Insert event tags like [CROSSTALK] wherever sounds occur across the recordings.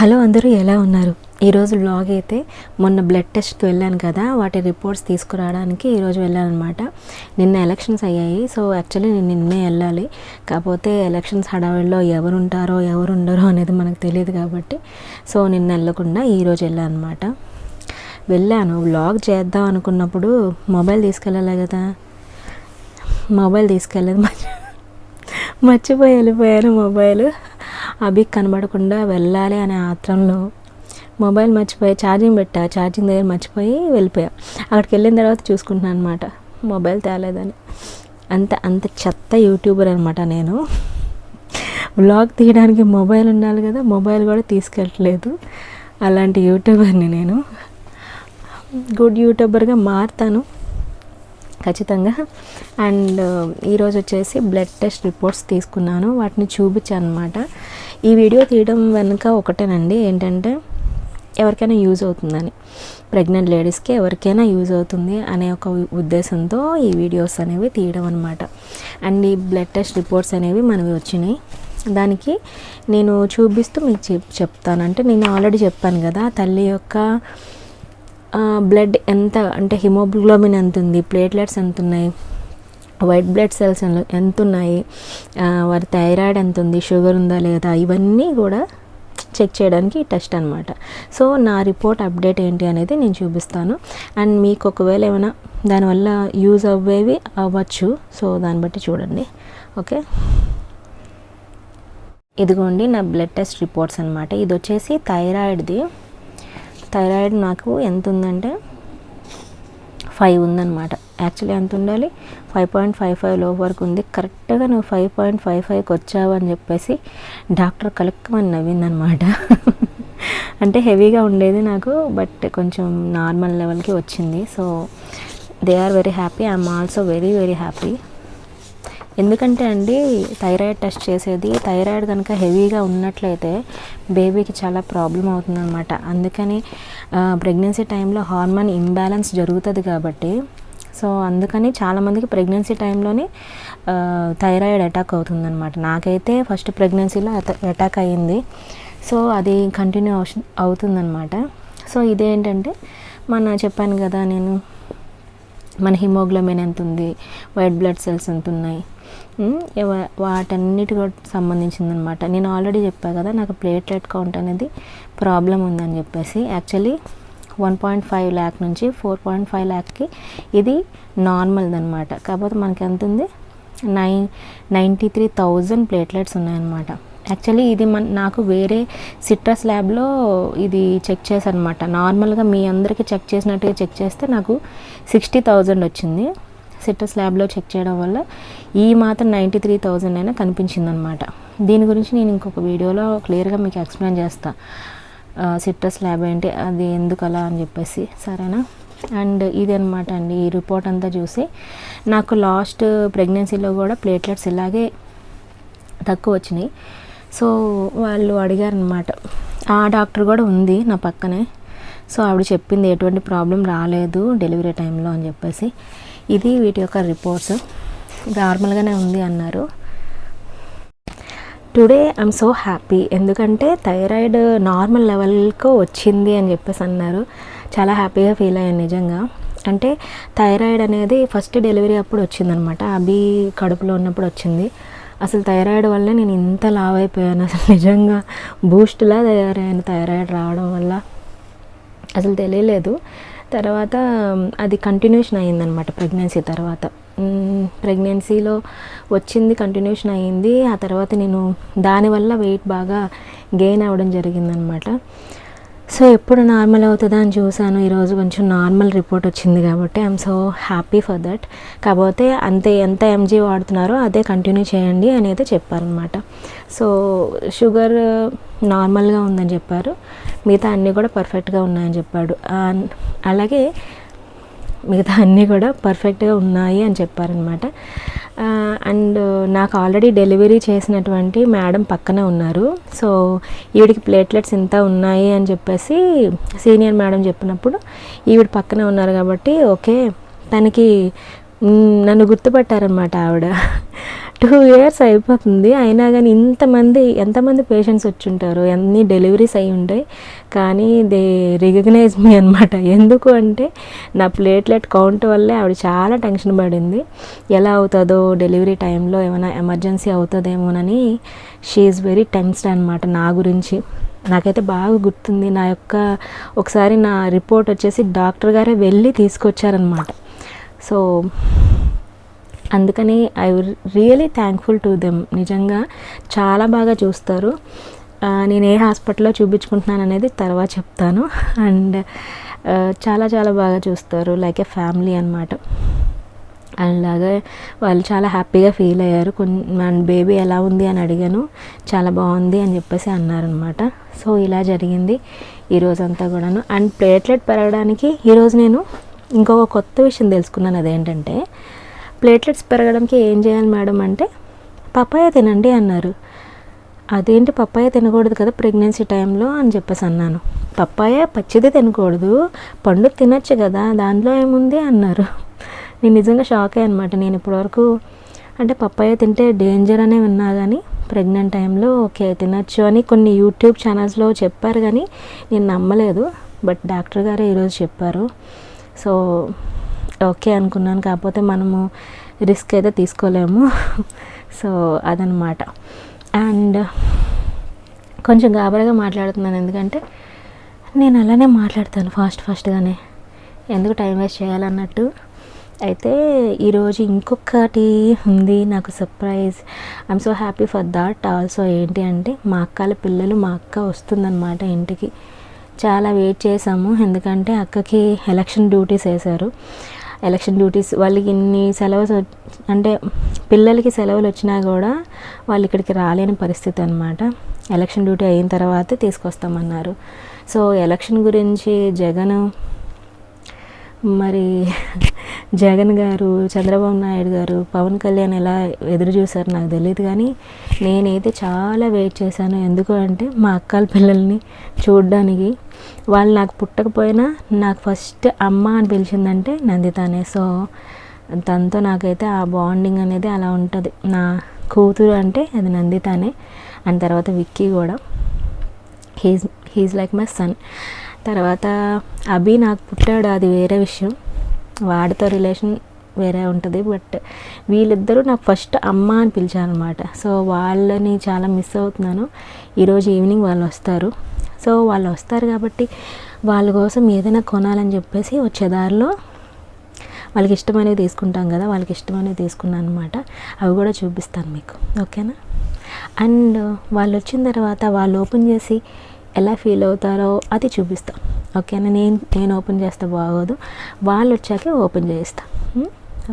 Hello అందరూ ఎలా ఉన్నారు? ఈరోజు బ్లాగ్ అయితే మొన్న బ్లడ్ టెస్ట్కి వెళ్ళాను కదా వాటి రిపోర్ట్స్ తీసుకురావడానికి ఈరోజు వెళ్ళాను నిన్న ఎలక్షన్స్ అయ్యాయి సో యాక్చువల్లీ నేను నిన్నే వెళ్ళాలి. కాకపోతే ఎలక్షన్స్ హడావిడిలో ఎవరుంటారో ఎవరు ఉండరో అనేది మనకు తెలియదు కాబట్టి సో నిన్న వెళ్ళకుండా ఈరోజు వెళ్ళాను అనమాట వెళ్ళాను బ్లాగ్ చేద్దాం అనుకున్నప్పుడు మొబైల్ తీసుకెళ్ళాలి కదా. మొబైల్ తీసుకెళ్ళలేదు మర్చిపోయి వెళ్ళిపోయాను మొబైల్ అవి కనబడకుండా వెళ్ళాలి అనే ఆత్రంలో మొబైల్ మర్చిపోయి ఛార్జింగ్ పెట్టా. ఛార్జింగ్ దగ్గర మర్చిపోయి వెళ్ళిపోయా. అక్కడికి వెళ్ళిన తర్వాత చూసుకుంటున్నాను అనమాట మొబైల్ తేలేదని. అంత అంత చెత్త యూట్యూబర్ అనమాట నేను. వ్లాగ్ తీయడానికి మొబైల్ ఉండాలి కదా మొబైల్ కూడా తీసుకెళ్ళట్లేదు. అలాంటి యూట్యూబర్ని నేను. గుడ్ యూట్యూబర్గా మారుతాను. ఖచ్చితంగా. అండ్ ఈరోజు వచ్చేసి బ్లడ్ టెస్ట్ రిపోర్ట్స్ తీసుకున్నాను. వాటిని చూపించాను అనమాట ఈ వీడియో తీయడం వెనుక ఒకటేనండి. ఏంటంటే ఎవరికైనా యూజ్ అవుతుందని. ప్రెగ్నెంట్ లేడీస్కి ఎవరికైనా యూజ్ అవుతుంది అనే ఒక ఉద్దేశంతో ఈ వీడియోస్ అనేవి తీయడం అనమాట అండ్ ఈ బ్లడ్ టెస్ట్ రిపోర్ట్స్ అనేవి మనవి వచ్చినాయి. దానికి నేను చూపిస్తూ మీకు చెప్ చెప్తాను. అంటే నేను ఆల్రెడీ చెప్పాను కదా తల్లి యొక్క బ్లడ్ ఎంత అంటే హిమోగ్లోబిన్ ఎంత ఉంది ప్లేట్లెట్స్ ఎంత ఉన్నాయి వైట్ బ్లడ్ సెల్స్ ఎంత ఉన్నాయి వారి థైరాయిడ్ ఎంత ఉంది షుగర్ ఉందా లేదా ఇవన్నీ కూడా చెక్ చేయడానికి టెస్ట్ అనమాట సో నా రిపోర్ట్ అప్డేట్ ఏంటి అనేది నేను చూపిస్తాను. అండ్ మీకు ఒకవేళ ఏమైనా దానివల్ల యూజ్ అవ్వేవి అవ్వచ్చు సో దాన్ని బట్టి చూడండి. ఓకే? ఇదిగోండి నా బ్లడ్ టెస్ట్ రిపోర్ట్స్ అనమాట ఇది వచ్చేసి థైరాయిడ్ది థైరాయిడ్ నాకు ఎంత ఉందంటే ఫైవ్ ఉందన్నమాట. యాక్చువల్లీ ఎంత ఉండాలి? ఫైవ్ పాయింట్ ఫైవ్ ఫైవ్లో వరకు ఉంది. కరెక్ట్గా నువ్వు ఫైవ్ పాయింట్ ఫైవ్ ఫైవ్కి వచ్చావు అని చెప్పేసి డాక్టర్ కలెక్టమని నవ్విందనమాట [LAUGHS] అంటే హెవీగా ఉండేది నాకు బట్ కొంచెం నార్మల్ లెవెల్కి వచ్చింది. So they are very happy. I'm also very very happy. ఎందుకంటే అండి థైరాయిడ్ టెస్ట్ చేసేది థైరాయిడ్ కనుక హెవీగా ఉన్నట్లయితే బేబీకి చాలా ప్రాబ్లం అవుతుందన్నమాట. అందుకని ప్రెగ్నెన్సీ టైంలో హార్మోన్ ఇంబ్యాలెన్స్ జరుగుతుంది కాబట్టి సో అందుకని చాలామందికి ప్రెగ్నెన్సీ టైంలోనే థైరాయిడ్ అటాక్ అవుతుందన్నమాట. నాకైతే ఫస్ట్ ప్రెగ్నెన్సీలో అటాక్ అయ్యింది. సో అది కంటిన్యూ అవుతుందన్నమాట. సో ఇదేంటంటే మన చెప్పాను కదా నేను మన హిమోగ్లోబిన్ ఎంత ఉంది వైట్ బ్లడ్ సెల్స్ ఎంత ఉన్నాయి వాటన్నిటి కూడా సంబంధించిందనమాట. నేను ఆల్రెడీ చెప్పా కదా నాకు ప్లేట్లెట్ కౌంట్ అనేది ప్రాబ్లం ఉందని చెప్పేసి. Actually one point five lakh నుంచి ఫోర్ పాయింట్ ఫైవ్ ల్యాక్కి ఇది నార్మల్ది అనమాట కాకపోతే మనకి ఎంత ఉంది nine ninety three thousand platelets ఉన్నాయన్నమాట యాక్చువల్లీ ఇది మన నాకు వేరే సిట్రస్ ల్యాబ్లో ఇది చెక్ చేశారనమాట. నార్మల్గా మీ అందరికీ చెక్ చేసినట్టుగా చెక్ చేస్తే నాకు సిక్స్టీ థౌజండ్ వచ్చింది. సిట్రస్ ల్యాబ్లో చెక్ చేయడం వల్ల ఈ మాత్రం నైంటీ త్రీ థౌజండ్ అయినా కనిపించింది అనమాట దీని గురించి నేను ఇంకొక వీడియోలో క్లియర్గా మీకు ఎక్స్ప్లెయిన్ చేస్తా. సిట్రస్ ల్యాబ్ ఏంటి అది ఎందుకు అలా అని చెప్పేసి. సరేనా? అండ్ ఇది అనమాట అండి ఈ రిపోర్ట్ అంతా చూసి. నాకు లాస్ట్ ప్రెగ్నెన్సీలో కూడా ప్లేట్లెట్స్ ఇలాగే తక్కువ వచ్చినాయి. సో వాళ్ళు అడిగారనమాట ఆ డాక్టర్ కూడా ఉంది నా పక్కనే. సో ఆవిడ చెప్పింది ఎటువంటి ప్రాబ్లం రాలేదు డెలివరీ టైంలో అని చెప్పేసి. ఇది వీటి యొక్క రిపోర్ట్స్. నార్మల్గానే ఉంది అన్నారు. టుడే ఐఎమ్ సో హ్యాపీ ఎందుకంటే థైరాయిడ్ నార్మల్ లెవెల్కు వచ్చింది అని చెప్పేసి అన్నారు. చాలా హ్యాపీగా ఫీల్ అయ్యాను నిజంగా. అంటే థైరాయిడ్ అనేది ఫస్ట్ డెలివరీ అప్పుడు వచ్చిందనమాట. అభి కడుపులో ఉన్నప్పుడు వచ్చింది. అసలు థైరాయిడ్ వల్ల నేను ఇంత లావ్ అయిపోయాను. అసలు నిజంగా బూస్ట్లా తయారయ్యాను థైరాయిడ్ రావడం వల్ల అసలు తెలియలేదు. తర్వాత అది కంటిన్యూషన్ అయ్యిందనమాట ప్రెగ్నెన్సీ తర్వాత. ప్రెగ్నెన్సీలో వచ్చింది కంటిన్యూషన్ అయ్యింది. ఆ తర్వాత నేను దానివల్ల వెయిట్ బాగా గెయిన్ అవ్వడం జరిగిందనమాట సో ఎప్పుడు నార్మల్ అవుతుందా అని చూశాను. ఈరోజు కొంచెం నార్మల్ రిపోర్ట్ వచ్చింది కాబట్టి I'm so happy for that. కాకపోతే అంతే ఎంత ఎంజీ వాడుతున్నారో అదే కంటిన్యూ చేయండి అని అయితే చెప్పారనమాట సో షుగర్ నార్మల్గా ఉందని చెప్పారు. మిగతా అన్నీ కూడా పర్ఫెక్ట్గా ఉన్నాయని చెప్పాడు. అలాగే మిగతా అన్నీ కూడా పర్ఫెక్ట్గా ఉన్నాయి అని చెప్పారనమాట అండ్ నాకు ఆల్రెడీ డెలివరీ చేసినటువంటి మేడం పక్కనే ఉన్నారు. సో ఈవిడికి ప్లేట్లెట్స్ ఇంత ఉన్నాయి అని చెప్పేసి సీనియర్ మేడం చెప్పినప్పుడు ఈవిడ పక్కనే ఉన్నారు కాబట్టి ఓకే తనకి నన్ను గుర్తుపట్టారనమాట ఆవిడ. టూ ఇయర్స్ అయిపోతుంది. అయినా కానీ ఇంతమంది ఎంతమంది పేషెంట్స్ వచ్చి ఉంటారు ఎన్ని డెలివరీస్ అయి ఉంటాయి? కానీ దే రికగ్నైజ్ మీ అనమాట ఎందుకు అంటే నా ప్లేట్లెట్ కౌంట్ వల్లే ఆవిడ చాలా టెన్షన్ పడింది. ఎలా అవుతుందో డెలివరీ టైంలో ఏమైనా ఎమర్జెన్సీ అవుతుందేమోనని షీఈ్ వెరీ టెన్స్డ్ అనమాట నా గురించి. నాకైతే బాగా గుర్తుంది. నా యొక్క ఒకసారి నా రిపోర్ట్ వచ్చేసి డాక్టర్ గారే వెళ్ళి తీసుకొచ్చారనమాట సో అందుకని I really thankful to them. నిజంగా చాలా బాగా చూస్తారు. నేను ఏ హాస్పిటల్లో చూపించుకుంటున్నాను అనేది తర్వాత చెప్తాను. అండ్ చాలా చాలా బాగా చూస్తారు. లైక్ ఏ ఫ్యామిలీ అనమాట అలాగే వాళ్ళు చాలా హ్యాపీగా ఫీల్ అయ్యారు. అండ్ బేబీ ఎలా ఉంది? అని అడిగాను. చాలా బాగుంది అని చెప్పేసి అన్నారనమాట సో ఇలా జరిగింది ఈరోజు అంతా కూడాను. అండ్ ప్లేట్లెట్ పెరగడానికి ఈరోజు నేను ఇంకొక కొత్త విషయం తెలుసుకున్నాను. అదేంటంటే ప్లేట్లెట్స్ పెరగడానికి ఏం చేయాలి మేడం అంటే పపాయ తినండి అన్నారు. అదేంటి పప్పాయ తినకూడదు కదా ప్రెగ్నెన్సీ టైంలో అని చెప్పేసి అన్నాను. పప్పాయ పచ్చిది తినకూడదు పండు తినొచ్చు కదా దాంట్లో ఏముంది అన్నారు. నేను నిజంగా షాక్ అనమాట నేను ఇప్పటివరకు అంటే పప్పాయ తింటే డేంజర్ అనే విన్నా కానీ ప్రెగ్నెంట్ టైంలో ఓకే తినచ్చు అని కొన్ని యూట్యూబ్ ఛానల్స్లో చెప్పారు కానీ నేను నమ్మలేదు. బట్ డాక్టర్ గారే ఈరోజు చెప్పారు. సో ఓకే అనుకున్నాను కాకపోతే మనము రిస్క్ అయితే తీసుకోలేము. [LAUGHS] సో అదనమాట అండ్ కొంచెం గాబరగా మాట్లాడుతున్నాను ఎందుకంటే నేను అలానే మాట్లాడతాను ఫాస్ట్ ఫాస్ట్గానే. ఎందుకు టైం వేస్ట్ చేయాలన్నట్టు. అయితే ఈరోజు ఇంకొకటి ఉంది నాకు surprise. I'm so happy for that. Also ఏంటి అంటే మా అక్కల పిల్లలు మా అక్క వస్తుందన్నమాట ఇంటికి. చాలా వెయిట్ చేసాము ఎందుకంటే అక్కకి ఎలక్షన్ డ్యూటీస్ వేశారు ఎలక్షన్ డ్యూటీస్ వాళ్ళకి ఇన్ని సెలవులు అంటే పిల్లలకి సెలవులు వచ్చినా కూడా వాళ్ళు ఇక్కడికి రాలేని పరిస్థితి అనమాట ఎలక్షన్ డ్యూటీ అయిన తర్వాత తీసుకొస్తామన్నారు. సో ఎలక్షన్ గురించి జగన్ మరి జగన్ గారు చంద్రబాబు నాయుడు గారు పవన్ కళ్యాణ్ ఎలా ఎదురు చూశారు నాకు తెలియదు కానీ నేనైతే చాలా వెయిట్ చేశాను. ఎందుకు అంటే మా అక్కల పిల్లల్ని చూడడానికి. వాళ్ళు నాకు పుట్టకపోయినా నాకు ఫస్ట్ అమ్మ అని పిలిచిందంటే నందితానే సో తనతో నాకైతే ఆ బాండింగ్ అనేది అలా ఉంటుంది. నా కూతురు అంటే అది నందితానే అండ్ తర్వాత విక్కీ కూడా. He's he's like my son తర్వాత అభి నాకు పుట్టాడు అది వేరే విషయం. వాడితో రిలేషన్ వేరే ఉంటుంది బట్ వీళ్ళిద్దరూ నాకు ఫస్ట్ అమ్మ అని పిలిచారనమాట. సో వాళ్ళని చాలా మిస్ అవుతున్నాను. ఈరోజు ఈవినింగ్ వాళ్ళు వస్తారు. సో వాళ్ళు వస్తారు కాబట్టి వాళ్ళ కోసం ఏదైనా కొనాలని చెప్పేసి వచ్చే దారిలో వాళ్ళకి ఇష్టమైనవి తీసుకుంటాం కదా వాళ్ళకి ఇష్టమైనవి తీసుకున్నాను అనమాట. అవి కూడా చూపిస్తాను మీకు. ఓకేనా? అండ్ వాళ్ళు వచ్చిన తర్వాత వాళ్ళు ఓపెన్ చేసి ఎలా ఫీల్ అవుతారో అది చూపిస్తాను ఓకేనా? నేను నేను ఓపెన్ చేస్తే బాగోదు. వాళ్ళు వచ్చాకే ఓపెన్ చేస్తా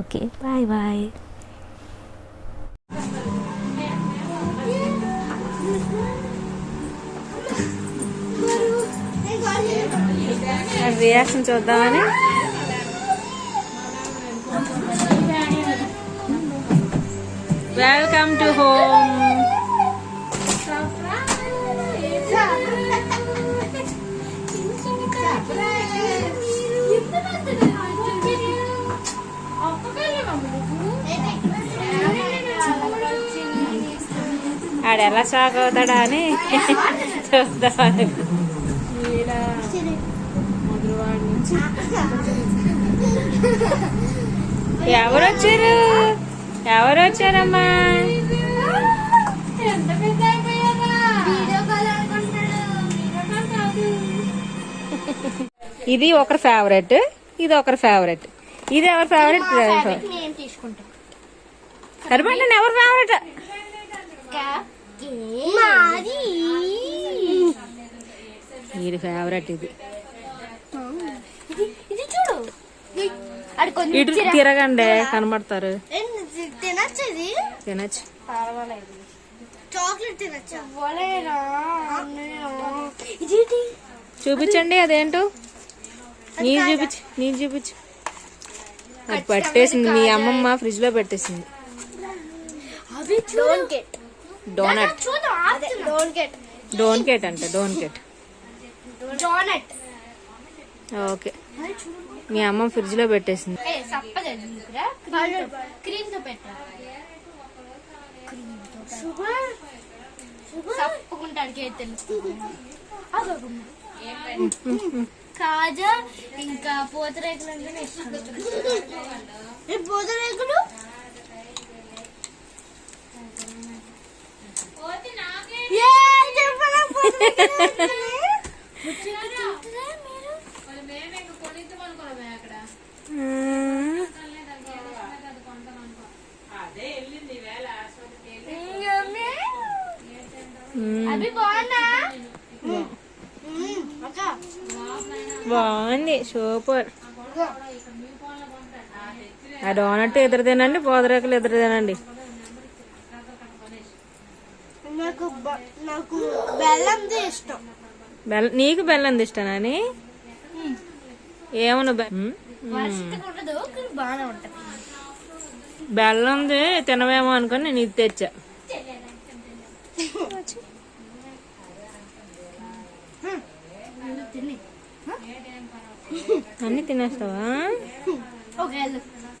ఓకే. Bye bye. రియాక్షన్ చూద్దామని. వెల్కమ్ టు హోమ్ ఆడు ఎలా షాక్ అవుతాడా అని చూద్దామని. ఎవరు వచ్చారు ఎవరు వచ్చారమ్మా ఇది ఒకరి ఫేవరెట్ ఇది ఒకరి ఫేవరెట్ ఇది ఎవరి ఫేవరెట్ నేను తీసుకుంటా. సరిపడండి ఎవరి ఫేవరెట్ మాది. ఇది ఫేవరెట్ ఇది. ఇది ఇది చూడు. అది కొంచెం ఇటు తిరగండి కనబడతారు. తినొచ్చు. చాక్లెట్ తినొచ్చు? చూపించండి అదేంటో? నీ చూపించు నీ చూపించు. అది పట్టేసింది మీ అమ్మమ్మ ఫ్రిడ్జ్లో పెట్టేసింది. డోనట్. చూద్దాం డోంట్ గెట్ డోన్ కేట్ అంట డోన్ కేట్ డోనట్. ఓకే. మీ అమ్మ ఫ్రిడ్జ్లో పెట్టేసింది కాజా ఇంకా పూతరేకులు అంటే పూతరేకులు ఏ, చెప్పరా పూతరేకులు అని? పూతరేకులు తింటారా మీరు? ఇంకేమి? అవి బాగున్నా అక్క బాగుంది సూపర్. ఆ డోనట్ ఎదురు తినండి పోదరేకలు ఎదురు తినండి నాకు బ- నాకు బెల్లంది ఇష్టం. బెల్ల నీకు బెల్లం ఇష్టానని ఏమన్నా బె- ఉమ్, వరసగా ఉండదు కానీ బాగానే ఉంటది. బెల్లంది తినవేమో అనుకొని నేను ఇది తెచ్చా. అన్ని తినేస్తావా?